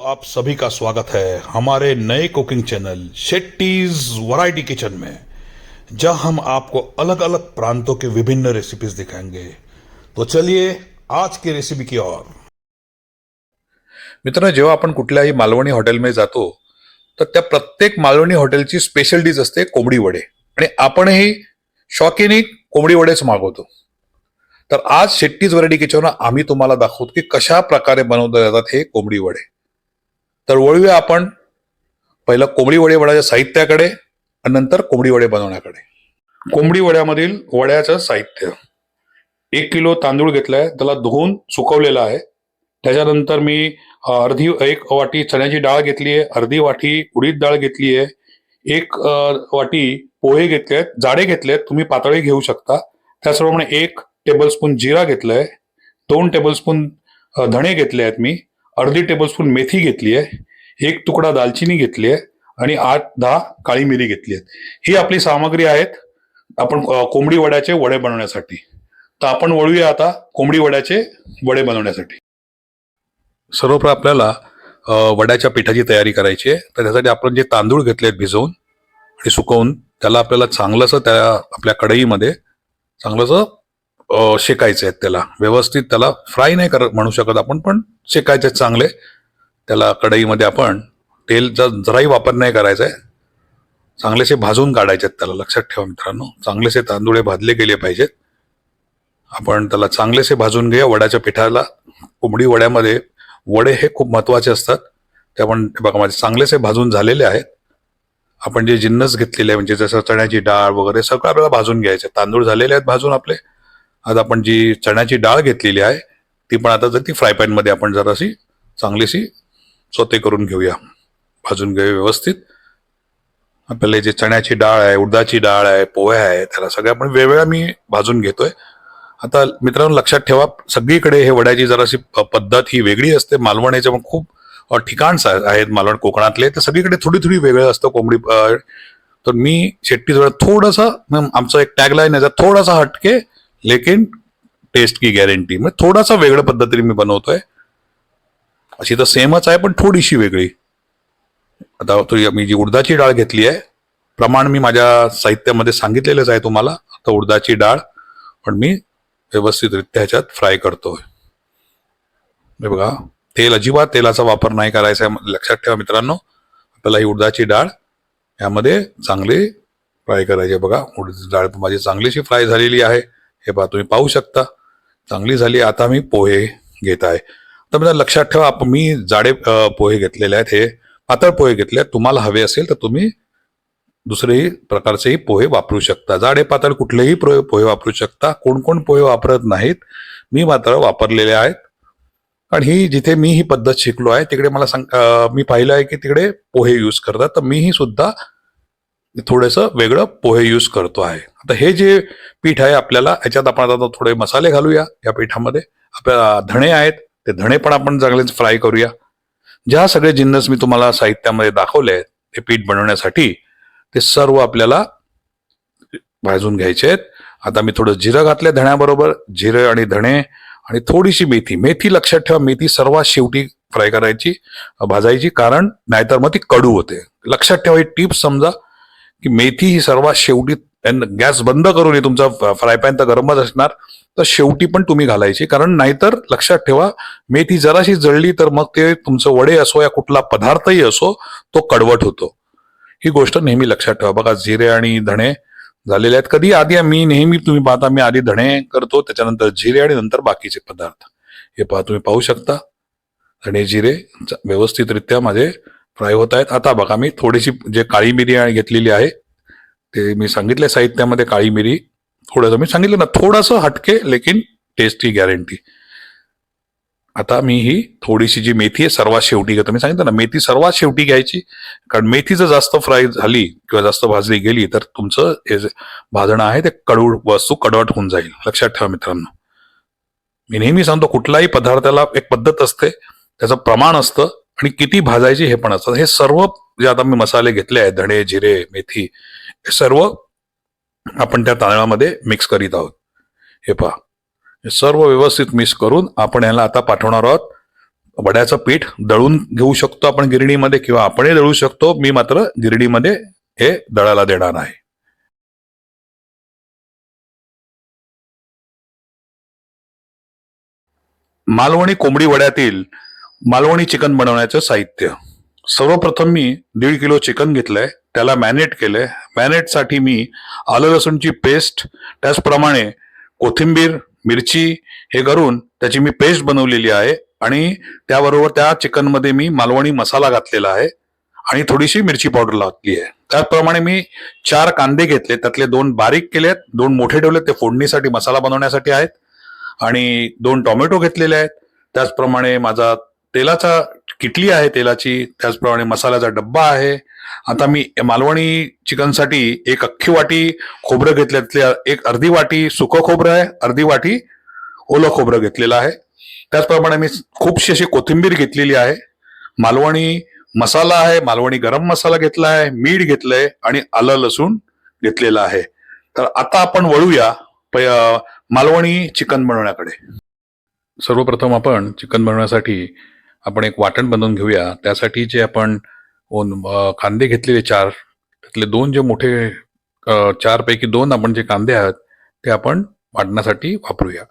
आप सभी का स्वागत है हमारे नए cooking channel Shetty's variety kitchen में, जहाँ हम आपको अलग अलग प्रांतों के विभिन्न रेसिपीज़ दिखाएँगे। तो चलिए आज की रेसिपी की ओर। मित्रांनो जेव्हा आपण कुठल्याही मालवणी हॉटेलमध्ये जातो, तर त्या प्रत्येक मालवणी हॉटेलची स्पेशल डिश असते कोंबडी वडे. आणि आपणही शॉकीने कोंबडी वडेच मागवतो. तर आज शेट्टीज वरायटी किचन आम्ही तुम्हाला दाखवतो की कशा प्रकारे बनवले जातात हे वडे. तर वळूया आपण पहिलं कोंबडी वडे बनवायच्या साहित्याकडे आणि नंतर कोंबडी वडे बनवण्याकडे. कोंबडी वड्यामधील वड्याचं साहित्य. एक किलो तांदूळ घेतलाय त्याला धुवून सुकवलेला आहे. त्याच्यानंतर मी अर्धी एक वाटी चण्याची डाळ घेतली आहे अर्धी वाटी उडीद डाळ घेतली आहे एक वाटी पोहे घेतले आहेत जाडे घेतले आहेत तुम्ही पातळी घेऊ शकता. त्याचप्रमाणे एक टेबलस्पून जिरा घेतलाय दोन टेबलस्पून धणे घेतले आहेत मी. अर्धी टेबलस्पून मेथी घेतली आहे एक तुकडा दालचिनी घेतली आहे आणि आठ दहा काळी मिरी घेतली आहेत. ही आपली सामग्री आहेत आपण कोंबडी वड्याचे वडे बनवण्यासाठी. तर आपण वळूया आता कोंबडी वड्याचे वडे बनवण्यासाठी. सर्वप्रथम आपल्याला वड्याच्या पिठाची तयारी करायची आहे. तर त्यासाठी आपण जे तांदूळ घेतले आहेत भिजवून आणि सुकवून त्याला आपल्याला चांगलंसं त्या आपल्या कढईमध्ये चांगलंसं शेकायचे आहेत त्याला. व्यवस्थित त्याला फ्राय नाही करत म्हणू शकत आपण पण शेकायचे आहेत चांगले. त्याला कढईमध्ये आपण तेल जराही वापर नाही करायचा आहे. चांगलेसे भाजून काढायचे आहेत त्याला लक्षात ठेवा मित्रांनो. चांगलेसे तांदूळ भाजले गेले पाहिजेत. आपण त्याला चांगलेसे भाजून घेऊया. वड्याच्या पिठाला कोंबडी वड्यामध्ये वडे हे खूप महत्त्वाचे असतात. ते आपण बघा माझे चांगलेसे भाजून झालेले आहेत. आपण जे जिन्नस घेतलेले आहे म्हणजे जसं चण्याची डाळ वगैरे सगळं आपल्याला भाजून घ्यायचे. तांदूळ झालेले आहेत भाजून आपले. आता आपण जी चण्याची डाळ घेतलेली आहे ती पण आता जर ती फ्राय पॅनमध्ये आपण जराशी चांगलीशी सोते करून घेऊया. भाजून घेऊया व्यवस्थित. आपल्याला जे चण्याची डाळ आहे उडदाची डाळ आहे पोहे आहे त्याला सगळ्या आपण वेगवेगळ्या मी भाजून घेतोय. आता मित्रांनो लक्षात ठेवा सगळीकडे हे वड्याची जराशी प- पद्धत ही वेगळी असते. मालवण याच्या पण खूप ठिकाण आहेत मालवण कोकणातले. तर सगळीकडे थोडी थोडी वेगळं असतं कोंबडी तर मी शेट्टी जवळ थोडंसं आमचं एक टॅगलाईन आहे थोडासा हटके लेकिन टेस्ट की गॅरंटी म्हणजे थोडासा वेगळ्या पद्धतीने मी बनवतोय. अशी तर सेमच आहे पण थोडीशी वेगळी. आता मी जी उडदाची डाळ घेतली आहे प्रमाण मी माझ्या साहित्यामध्ये सांगितलेलंच आहे तुम्हाला. आता उडदाची डाळ पण मी व्यवस्थितरित्या ह्याच्यात फ्राय करतोय. हे बघा तेल अजिबात तेलाचा वापर नाही करायचा आहे लक्षात ठेवा मित्रांनो. आपल्याला ही उडदाची डाळ यामध्ये चांगली फ्राय करायची बघा उडदाची डाळ माझी चांगलीशी फ्राय झालेली आहे. हे पहा तुम्ही पाहू शकता. चांगली झाली आता मी पोहे घेत आहे. तर मला लक्षात ठेवा आपण मी जाडे पोहे घेतलेले आहेत. हे पातळ पोहे घेतले आहेत तुम्हाला हवे असेल तर तुम्ही दुसरेही प्रकारचेही पोहे वापरू शकता. जाडे पातळ कुठलेही पोहे वापरू शकता. कोण कोण पोहे वापरत नाहीत. मी मात्र वापरलेले आहेत. कारण ही जिथे मी ही पद्धत शिकलो आहे तिकडे मला सांग मी पाहिलं आहे की तिकडे पोहे यूज करतात. तर मीही सुद्धा थोडंसं वेगळं पोहे यूज करतो आहे. आता हे जे पीठ आहे आपल्याला याच्यात आपण आता थोडे मसाले घालूया या पिठामध्ये. आपल्याला धणे आहेत ते धणे पण आपण चांगलेच फ्राय करूया. ज्या सगळे जिन्नस मी तुम्हाला साहित्यामध्ये दाखवले आहेत ते पीठ बनवण्यासाठी ते सर्व आपल्याला भाजून घ्यायचे आहेत. आता मी थोडं जिरं घातले धण्याबरोबर जिरं आणि धणे आणि थोडीशी मेथी. मेथी लक्षात ठेवा मेथी सर्वात शेवटी फ्राय करायची भाजायची कारण नाहीतर मग ती कडू होते. लक्षात ठेवा ही टिप्स समजा की मेथी ही सर्वात शेवटी गॅस बंद करून हे तुमचा फ्राय पॅन तर गरमच असणार तर शेवटी पण तुम्ही घालायची. कारण नाहीतर लक्षात ठेवा मेथी जराशी जळली तर मग ते तुमचं वडे असो या कुठला पदार्थही असो तो कडवट होतो. ही गोष्ट नेहमी लक्षात ठेवा. बघा जिरे आणि धणे झालेले आहेत. कधी आधी मी नेहमी तुम्ही पाहता मी आधी धणे करतो त्याच्यानंतर जिरे आणि नंतर बाकीचे पदार्थ. हे पहा तुम्ही पाहू शकता. धणे जिरे व्यवस्थितरित्या माझे फ्राय होत आहेत. आता बघा मी थोडीशी जे काळी मिरी आणि घेतलेली आहे ते मी सांगितले साहित्यामध्ये काळी मिरी. थोडंसं मी सांगितलं ना थोडंसं हटके लेकिन टेस्टी गॅरंटी आता मी ही थोडीशी जी मेथी आहे सर्वात शेवटी घेतो. मी सांगितलं ना मेथी सर्वात शेवटी घ्यायची. कारण मेथी जर जास्त फ्राय झाली किंवा जास्त भाजली गेली तर तुमचं हे जे भाजणं आहे ते कडू वस्तू कडवट होऊन जाईल. लक्षात ठेवा मित्रांनो. मी नेहमी सांगतो कुठलाही पदार्थाला एक पद्धत असते त्याचं प्रमाण असतं आणि किती भाजायची हे पण असतं. हे सर्व जे आता मी मसाले घेतले आहेत धणे जिरे मेथी हे सर्व आपण त्या तांदळामध्ये मिक्स करीत आहोत. हे पहा. हे सर्व व्यवस्थित मिक्स करून आपण याला आता पाठवणार आहोत. वड्याचं पीठ दळून घेऊ शकतो आपण गिरणीमध्ये किंवा आपणही दळू शकतो. मी मात्र गिरणीमध्ये हे दळायला देणार आहे. मालवणी कोंबडी वड्यातील मालवणी चिकन बनवण्याचं साहित्य. सर्वप्रथम मी दीड किलो चिकन घेतलंय. त्याला मॅरिनेट केलंय. मॅरिनेटसाठी मी आलं लसूणची पेस्ट त्याचप्रमाणे कोथिंबीर मिरची हे करून त्याची मी पेस्ट बनवलेली आहे आणि त्याबरोबर त्या चिकनमध्ये मी मालवणी मसाला घातलेला आहे आणि थोडीशी मिरची पावडर घातली आहे. त्याचप्रमाणे मी चार कांदे घेतले. त्यातले दोन बारीक केलेत. दोन मोठे ठेवले ते फोडणीसाठी मसाला बनवण्यासाठी आहेत. आणि दोन टोमॅटो घेतलेले आहेत. त्याचप्रमाणे माझा तेलाचा किटली आहे तेलाची त्याचप्रमाणे मसाल्याचा डब्बा आहे. आता मी मालवणी चिकनसाठी एक अख्खी वाटी खोबरं घेतल्यातल्या एक अर्धी वाटी सुकं खोबरं आहे अर्धी वाटी ओलं खोबरं घेतलेलं आहे. त्याचप्रमाणे मी खूपशी अशी कोथिंबीर घेतलेली आहे. मालवणी मसाला आहे मालवणी गरम मसाला घेतला आहे मीठ घेतलंय आणि आलं लसूण घेतलेलं आहे. तर आता आपण वळूया प- मालवणी चिकन बनवण्याकडे. सर्वप्रथम आपण चिकन बनवण्यासाठी आपण एक वाटण बनवून घेऊया. त्यासाठी जे आपण कांदे घेतलेले चार त्यातले दोन जे मोठे चारपैकी चार पैकी दोन आपण जे कांदे आहेत ते आपण वाटण्यासाठी वापरूया.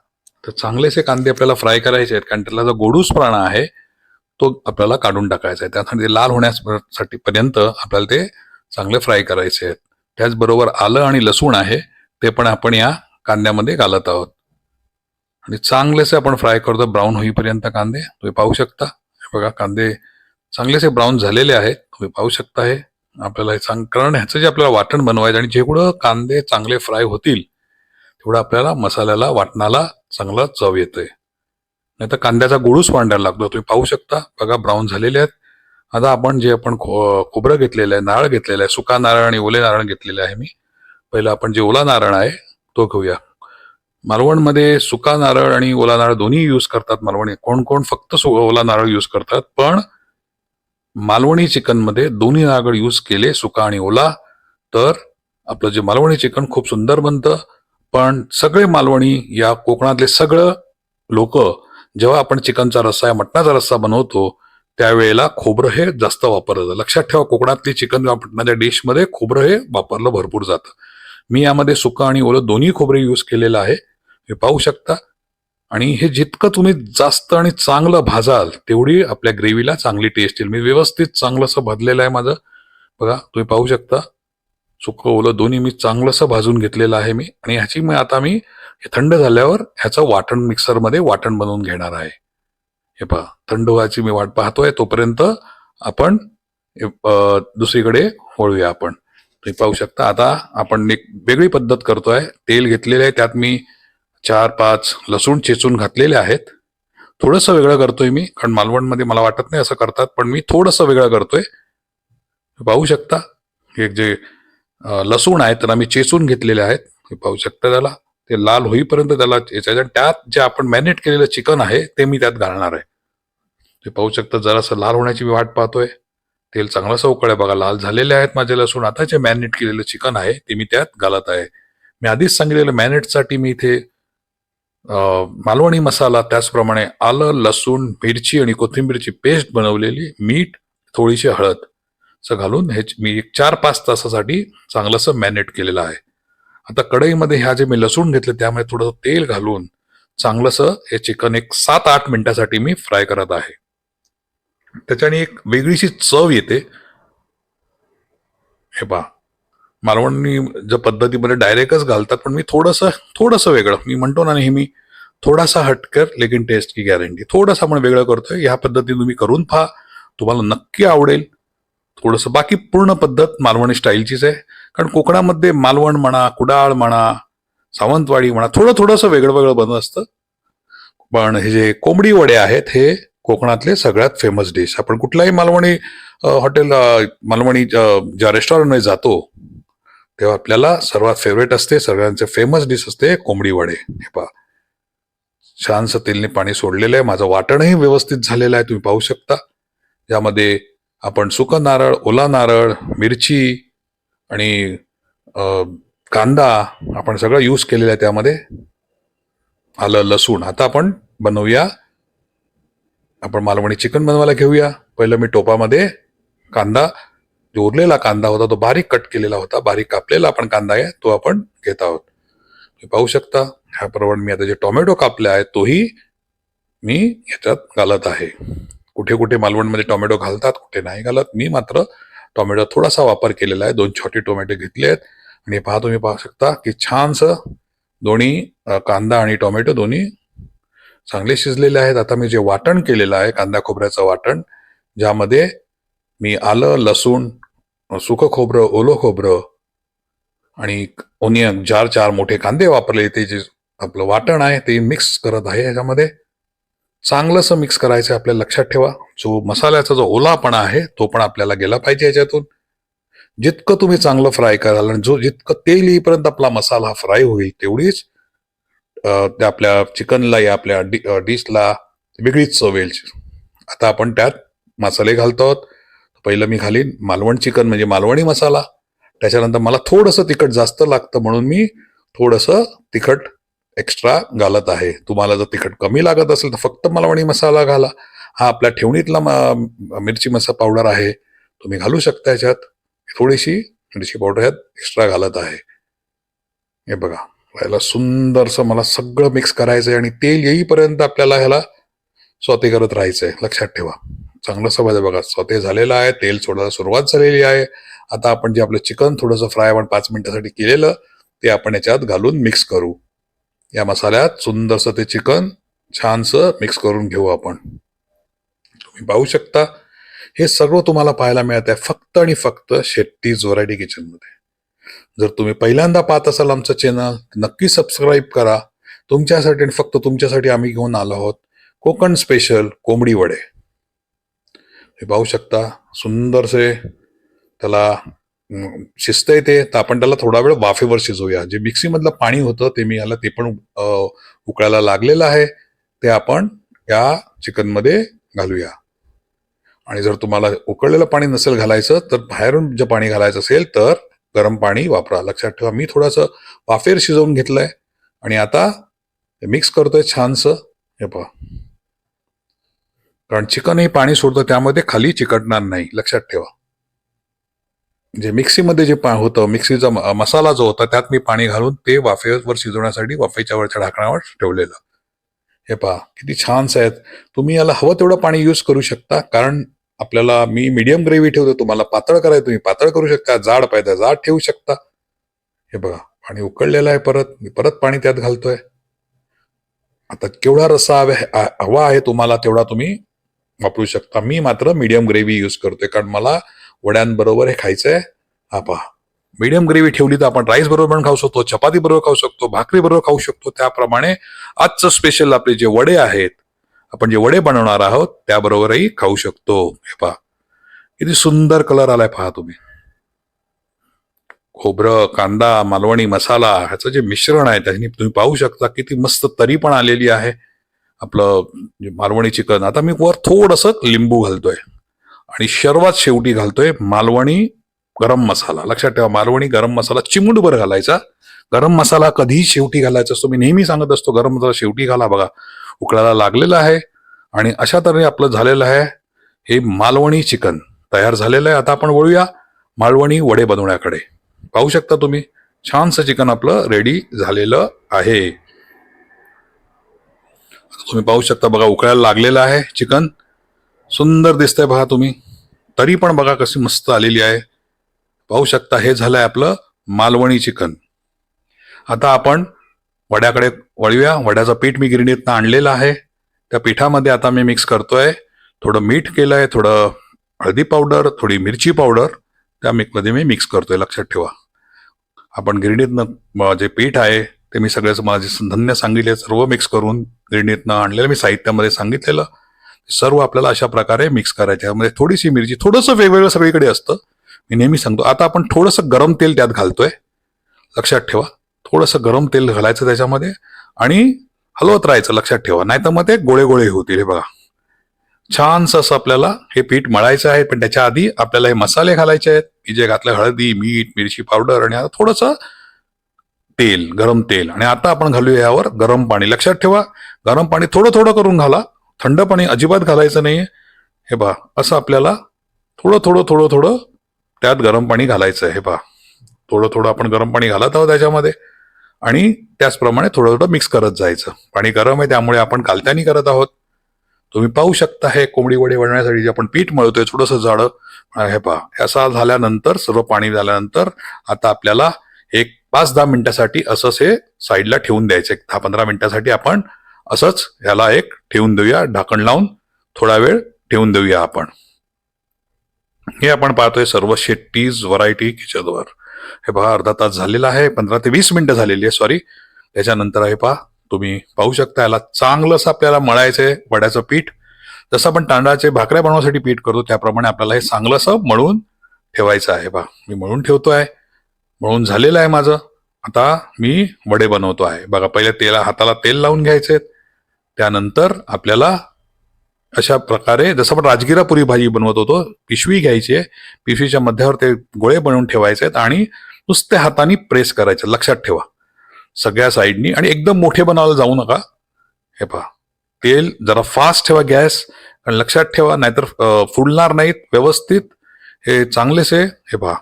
तर चांगलेसे कांदे आपल्याला फ्राय करायचे आहेत कारण त्याला जो गोडूसपणा आहे तो आपल्याला काढून टाकायचा आहे. त्यासाठी ते लाल होण्यासाठी पर्यंत आपल्याला ते चांगले फ्राय करायचे आहेत. त्याचबरोबर आलं आणि लसूण आहे ते पण आपण या कांद्यामध्ये घालत आहोत. आणि चांगलेसे आपण फ्राय करतो ब्राऊन होईपर्यंत कांदे तुम्ही पाहू शकता. बघा कांदे चांगलेसे ब्राऊन झालेले आहेत. तुम्ही पाहू शकता हे आपल्याला हे चांग कारण ह्याचं जे आपल्याला वाटण बनवायचं आणि जेवढं कांदे चांगले फ्राय होतील तेवढं आपल्याला मसाल्याला वाटणाला चांगला चव येतोय. नाही तर कांद्याचा गोळूस वाढायला लागतो. तुम्ही पाहू शकता. बघा ब्राऊन झालेले आहेत. आता आपण जे आपण खो खोबरं घेतलेलं आहे नारळ घेतलेलं आहे सुका नारळ आणि ओले नारळ घेतलेले आहे मी. पहिलं आपण जे ओला नारळ आहे तो घेऊया. मालवणमध्ये सुका नारळ आणि ओला नारळ दोन्ही यूज करतात मालवणी. कोण कोण फक्त सु- ओला नारळ यूज करतात पण मालवणी चिकनमध्ये दोन्ही नारळ यूज केले सुका आणि ओला तर आपलं जे मालवणी चिकन खूप सुंदर बनतं. पण सगळे मालवणी या कोकणातले सगळं लोक जेव्हा आपण चिकनचा रस्सा या मटणाचा रस्सा बनवतो त्यावेळेला खोबरं हे जास्त वापरलं जातं. लक्षात ठेवा कोकणातली चिकन मटणाच्या डिशमध्ये खोबरं हे वापरलं भरपूर जातं. मी यामध्ये सुका आणि ओलं दोन्ही खोबरे यूज केलेलं आहे. हे पाहू शकता. आणि हे जितकं तुम्ही जास्त आणि चांगलं भाजाल तेवढी आपल्या ग्रेव्हीला चांगली टेस्ट येईल. मी व्यवस्थित चांगलंसं भाजलेलं आहे माझं. बघा तुम्ही पाहू शकता. सुकं ओलं दोन्ही मी चांगलंसं भाजून घेतलेलं आहे मी. आणि ह्याची मी आता मी हे थंड झाल्यावर ह्याचं वाटण मिक्सरमध्ये वाटण बनवून घेणार आहे. हे पहा थंड व्हायची मी वाट पाहतोय. तोपर्यंत आपण दुसरीकडे वळूया आपण. तुम्ही पाहू शकता आता आपण एक वेगळी पद्धत करतोय. तेल घेतलेलं आहे त्यात मी चार पाच लसूण चेचून घातलेले आहेत. थोडंसं वेगळं करतोय मी कारण मालवणमध्ये मला वाटत नाही असं करतात पण मी थोडंसं वेगळं करतोय. पाहू शकता हे जे लसूण आहे त्याला मी चेचून घेतलेले आहेत हे पाहू शकता त्याला. ते लाल होईपर्यंत त्याला चेचायचं त्यात जे आपण मॅरिनेट केलेलं चिकन आहे ते मी त्यात घालणार आहे. ते पाहू शकता जरासं लाल होण्याची मी वाट पाहतोय. तेल चांगलंसं उकळ आहे बघा लाल झालेले आहेत माझे लसूण. आता जे मॅरिनेट केलेलं चिकन आहे ते मी त्यात घालत आहे. मी आधीच सांगितलेलं मॅरिनेटसाठी मी इथे मालवणी मसाला त्याचप्रमाणे आलं लसूण मिरची आणि कोथिंबीरची पेस्ट बनवलेली मीठ थोडीशी हळद. असं घालून हे मी एक चार पाच तासासाठी चांगलंसं मॅरिनेट केलेलं आहे. आता कढईमध्ये ह्या जे मी लसूण घेतले त्यामध्ये थोडंसं तेल घालून चांगलंसं हे चिकन एक सात आठ मिनिटासाठी मी फ्राय करत आहे. त्याच्याने एक वेगळीशी चव येते. हे पहा. मालवणी ज्या पद्धतीमध्ये डायरेक्टच घालतात पण मी थोडंसं थोडंसं वेगळं. मी म्हणतो ना नेहमी थोडासा हटकर लेकिन टेस्ट की गॅरंटी. थोडंसं आपण वेगळं करतोय ह्या पद्धतीने तुम्ही करून पहा. तुम्हाला नक्की आवडेल. थोडंसं बाकी पूर्ण पद्धत मालवणी स्टाईलचीच आहे. कारण कोकणामध्ये मालवण म्हणा कुडाळ म्हणा सावंतवाडी म्हणा थोडं थोडंसं वेगळं वेगळं बनत असतं. पण हे जे कोंबडी वडे आहेत हे कोकणातले सगळ्यात फेमस डिश आपण कुठलाही मालवणी हॉटेल मालवणी ज्या रेस्टॉरंटमध्ये जातो तेव्हा आपल्याला सर्वात फेवरेट असते सगळ्यांचे फेमस डिश असते कोंबडी वडे. हे पहा. छानसं तेलने पाणी सोडलेलं आहे. माझं वाटणही व्यवस्थित झालेलं आहे. तुम्ही पाहू शकता. यामध्ये आपण सुकं नारळ ओला नारळ मिरची आणि कांदा आपण सगळं यूज केलेलं आहे त्यामध्ये. आलं लसूण. आता आपण बनवूया. आपण मालवणी चिकन बनवायला घेऊया. पहिलं मी टोपामध्ये कांदा. जो उरलेला कांदा होता तो बारीक कट केलेला होता बारीक कापलेला आपण कांदा आहे तो आपण घेत आहोत. तुम्ही पाहू शकता ह्याप्रमाणे मी आता जे टोमॅटो कापले आहेत तोही मी ह्याच्यात घालत आहे. कुठे कुठे मालवणमध्ये टोमॅटो घालतात कुठे नाही घालत मी मात्र टोमॅटो थोडासा वापर केलेला आहे दोन छोटे टोमॅटो घेतले आहेत. आणि पहा तुम्ही पाहू शकता की छानसं दोन्ही कांदा आणि टोमॅटो दोन्ही चांगले शिजलेले आहेत. आता मी जे वाटण केलेलं आहे कांदा खोबऱ्याचं वाटण ज्यामध्ये मी आलं लसूण सुकं खोबरं ओलं खोबरं आणि ओनियन चार चार मोठे कांदे वापरले. ते जे आपलं वाटण आहे ते मिक्स करत आहे याच्यामध्ये. चांगलंसं मिक्स करायचं आहे आपल्याला लक्षात ठेवा. जो मसाल्याचा जो ओलापणा आहे तो पण आपल्याला गेला पाहिजे याच्यातून. जितकं तुम्ही चांगलं फ्राय कराल आणि जो जितकं तेल येईपर्यंत आपला मसाला फ्राय होईल तेवढीच त्या आपल्या चिकनला या आपल्या डि- डिशला वेगळीच चव येईल. आता आपण त्यात मसाले घालतो आहोत. पहिलं मी घालीन मालवण चिकन म्हणजे मालवणी मसाला. त्याच्यानंतर मला थोडंसं तिखट जास्त लागतं म्हणून मी थोडंसं तिखट एक्स्ट्रा घालत आहे. तुम्हाला जर तिखट कमी लागत असेल तर फक्त मालवणी मसाला घाला. हा आपल्या ठेवणीतला मिरची मसा पावडर आहे. तुम्ही घालू शकता याच्यात. थोडीशी मिरची पावडर ह्यात एक्स्ट्रा घालत आहे. हे बघा याला सुंदरसं मला सगळं मिक्स करायचं आहे आणि तेल येईपर्यंत आपल्याला ह्याला स्वाती करत राहायचं आहे लक्षात ठेवा. चांगलं समज बघा. स्वतः झालेलं आहे तेल सोडायला सुरुवात झालेली आहे. आता आपण जे आपलं चिकन थोडंसं फ्राय आपण पाच मिनिटासाठी केलेलं ते आपण याच्यात घालून मिक्स करू. या मसाल्यात सुंदरसं ते चिकन छानसं मिक्स करून घेऊ आपण. तुम्ही पाहू शकता. हे सगळं तुम्हाला पाहायला मिळत आहे फक्त आणि फक्त शेट्टीज व्हरायटी किचनमध्ये जर तुम्ही पहिल्यांदा पाहत असाल आमचं चॅनल नक्की सबस्क्राईब करा. तुमच्यासाठी आणि फक्त तुमच्यासाठी आम्ही घेऊन आलो आहोत कोकण स्पेशल कोंबडी वडे. हे पाहू शकता. सुंदरसे त्याला शिस्त शिजता येते तर आपण त्याला थोडा वेळ वाफेवर शिजवूया जे मिक्सीमधलं पाणी होतं ते मी याला ते पण उकळायला लागलेलं आहे. ते आपण या चिकनमध्ये घालूया. आणि जर तुम्हाला उकळलेलं पाणी नसेल घालायचं तर बाहेरून जे पाणी घालायचं असेल तर गरम पाणी वापरा. लक्षात ठेवा मी थोडंसं वाफेर शिजवून घेतलंय. आणि आता मिक्स करतोय छानसं. हे पहा. कारण चिकन हे पाणी सोडतं त्यामध्ये खाली चिकटणार नाही. लक्षात ठेवा. जे मिक्सीमध्ये जे पा होतं मिक्सीचा म- मसाला जो होता त्यात मी पाणी घालून ते वाफेवर शिजवण्यासाठी वाफेच्या वरच्या ढाकणावर ठेवलेलं. हे पहा किती छानस आहेत. तुम्ही याला हवं तेवढं पाणी यूज करू शकता कारण आपल्याला मी मीडियम ग्रेव्ही ठेवतो तुम्हाला पातळ करायचं तुम्ही पातळ करू शकता जाड पाहिजे जाड ठेवू शकता. हे बघा पाणी उकळलेलं आहे परत मी परत पाणी त्यात घालतोय. आता केवढा रस्सा हवा आहे तुम्हाला तेवढा तुम्ही वापरू शकता. मी मात्र मीडियम ग्रेव्ही यूज करतोय. कारण मला वड्यांबरोबर हे खायचंय. हा पहा. मीडियम ग्रेव्ही ठेवली तर आपण राईस बरोबर पण खाऊ शकतो चपाती बरोबर खाऊ शकतो भाकरी बरोबर खाऊ शकतो. त्याप्रमाणे आजचं स्पेशल आपले जे वडे आहेत आपण जे वडे बनवणार आहोत त्याबरोबरही खाऊ शकतो. हे पहा. किती सुंदर कलर आलाय पहा तुम्ही. खोबरं कांदा मालवणी मसाला ह्याचं जे मिश्रण आहे त्याने तुम्ही पाहू शकता. किती मस्त तरी पण आलेली आहे. आपलं मालवणी चिकन आता मी वर थोडंसं लिंबू घालतोय. आणि सर्वात शेवटी घालतोय मालवणी गरम मसाला. लक्षात ठेवा मालवणी गरम मसाला चिमुटभर घालायचा. गरम मसाला कधीही शेवटी घालायचा असतो. मी नेहमी सांगत असतो गरम मसाला शेवटी घाला. बघा उकळायला लागलेला आहे. आणि अशा तऱ्हे आपलं झालेलं आहे हे मालवणी चिकन. तयार झालेलं आहे. आता आपण वळूया मालवणी वडे बनवण्याकडे. पाहू शकता तुम्ही छानसं चिकन आपलं रेडी झालेलं आहे. तुम्ही पाहू शकता बघा उकळायला लागलेलं आहे चिकन. सुंदर दिसतंय बघा तुम्ही. तरी पण बघा कशी मस्त आलेली आहे. पाहू शकता हे झालंय आपलं मालवणी चिकन. आता आपण वड्याकडे वळूया. वड्याचं पीठ मी गिरणीतनं आणलेलं आहे. त्या पिठामध्ये आता मी मिक्स करतोय. थोडं मीठ केलंय थोडं हळदी पावडर थोडी मिरची पावडर. त्या मिक्समध्ये मी मिक्स करतोय लक्षात ठेवा. आपण गिरणीतनं जे पीठ आहे ते मी सगळ्याच माझे धन्य सांगितले सर्व मिक्स करून गिरणीतनं आणलेलं मी साहित्यामध्ये सांगितलेलं. सर्व आपल्याला अशा प्रकारे मिक्स करायचे. म्हणजे थोडीशी मिरची थोडंसं वेगवेगळं सगळीकडे असतं. मी नेहमी सांगतो आता आपण थोडंसं गरम तेल त्यात घालतोय. लक्षात ठेवा. थोडंसं गरम तेल घालायचं त्याच्यामध्ये आणि हलवत राहायचं लक्षात ठेवा. नाही तर मग ते गोळे गोळे होतील. हे बघा. छानसं असं आपल्याला हे पीठ मळायचं आहे पण त्याच्या आधी आपल्याला हे मसाले घालायचे आहेत. की जे घातलं हळदी मीठ मिरची पावडर आणि आता थोडंसं तेल गरम तेल. आणि आता आपण घालूया यावर गरम पाणी. लक्षात ठेवा गरम पाणी थोडं थोडं करून घाला. थंड पाणी अजिबात घालायचं नाही हे पहा असं आपल्याला थोडं थोडं थोडं थोडं त्यात गरम पाणी घालायचं आहे हे पहा थोडं थोडं आपण गरम पाणी घालत आहोत त्याच्यामध्ये. आणि त्याचप्रमाणे थोडं थोडं मिक्स करत जायचं. पाणी गरम आहे त्यामुळे आपण कालत्यानी करत आहोत. तुम्ही पाहू शकता हे कोंबडी वडे वळण्यासाठी जे आपण पीठ मळतोय थोडंसं जाडं. हे पहा असा झाल्यानंतर सर्व पाणी झाल्यानंतर आता आपल्याला एक पाच दहा मिनिटासाठी असंच हे साईडला ठेवून द्यायचं. एक दहा पंधरा मिनिटासाठी आपण असंच ह्याला एक ठेवून देऊया. ढाकण लावून थोडा वेळ ठेवून देऊया आपण. हे आपण पाहतोय सर्व शेट्टीज व्हरायटी किचनवर. हे पहा अर्धा तास झालेला आहे. पंधरा ते वीस मिनिटं झालेली आहे सॉरी त्याच्यानंतर हे पहा तुम्ही पाहू शकता याला चांगलंसं आपल्याला मळायचं आहे वड्याचं पीठ. जसं आपण तांदळाचे भाकऱ्या बनवण्यासाठी पीठ करतो त्याप्रमाणे आपल्याला हे चांगलंसं मळून ठेवायचं आहे. पहा मी मळून ठेवतो आहे मळून झालेलं आहे माझं. आता मी वडे बनवतो आहे. बघा पहिले तेला हाताला तेल लावून घ्यायचे त्यानंतर आपल्याला अशा प्रकारे जसं आपण राजगिरा पुरी भाजी बनवत होतो पिशवी घ्यायची आहे. पिशवीच्या मध्यावर ते गोळे बनवून ठेवायचे आहेत आणि नुसत्या हाताने प्रेस करायचे लक्षात ठेवा. सगळ्या साईडनी आणि एकदम मोठे बनवायला जाऊ नका. हे पहा. तेल जरा फास्ट ठेवा गॅस आणि लक्षात ठेवा नाहीतर फुलणार नाहीत. व्यवस्थित. हे चांगलेच आहे. हे पहा.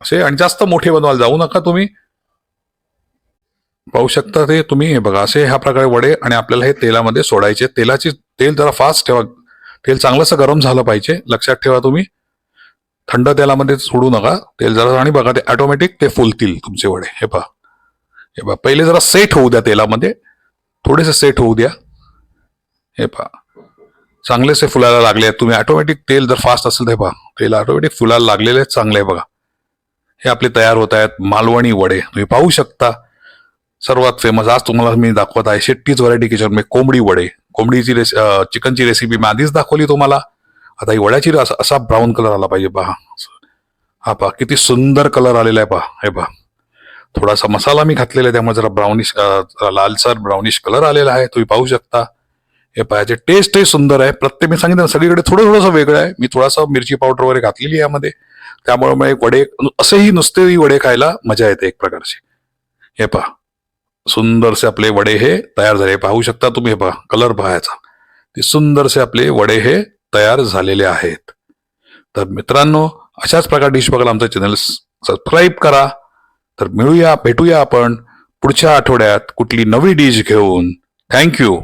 असे आणि जास्त मोठे बनवायला जाऊ नका तुम्ही. पाहू शकता ते तुम्ही. हे बघा असे ह्या प्रकारे वडे आणि आपल्याला हे तेलामध्ये सोडायचे. तेलाची तेल जरा फास्ट ठेवा. तेल चांगलंसं गरम झालं पाहिजे लक्षात ठेवा तुम्ही. थंड तेलामध्ये सोडू नका. तेल जरा आणि बघा ते ऑटोमॅटिक ते फुलतील तुमचे वडे. हे पहा. हे पहा पहिले जरा सेट होऊ द्या तेलामध्ये. थोडेसे सेट होऊ द्या. हे पहा. चांगलेसे फुलायला लागले आहेत तुम्ही. ऑटोमॅटिक तेल जर फास्ट असेल तर हे पहा. तेल ऑटोमॅटिक फुलायला लागलेले आहेत चांगले आहे बघा. हे आपले तयार होत आहेत. मालवणी वडे. तुम्ही पाहू शकता. सर्वात फेमस आज तुम्हाला मी दाखवत आहे. शेट्टीच व्हरायटी किचन मी कोंबडी वडे. कोंबडीची रेस चिकनची रेसिपी मी आधीच दाखवली तुम्हाला. आता ही वड्याची असा असा ब्राऊन कलर आला पाहिजे पहा. हा पहा किती सुंदर कलर आलेला आहे पहा. हे पहा. थोडासा मसाला मी घातलेला आहे. त्यामुळे जरा ब्राउनिश लालसर ब्राउनिश कलर आलेला आहे. तुम्ही पाहू शकता. हे पाहायचे टेस्टही सुंदर आहे. प्रत्येक मी सांगितलं सगळीकडे थोडं थोडंसं वेगळं आहे. मी थोडासा मिरची पावडर वगैरे घातलेली आहे यामध्ये. त्यामुळे मग एक वडे असेही नुसते वडे खायला मजा येते एक प्रकारची. हे पहा. सुंदरसे आपले वडे हे तयार झाले. पाहू शकता तुम्ही हे पहा. कलर पाहायचा ते सुंदरसे आपले वडे हे तयार झालेले आहेत. तर मित्रांनो अशाच प्रकार डिश बघायला आमचं चॅनल सबस्क्राईब करा. तर मिळूया भेटूया आपण पुढच्या आठवड्यात कुठली नवी डिश घेऊन. थँक्यू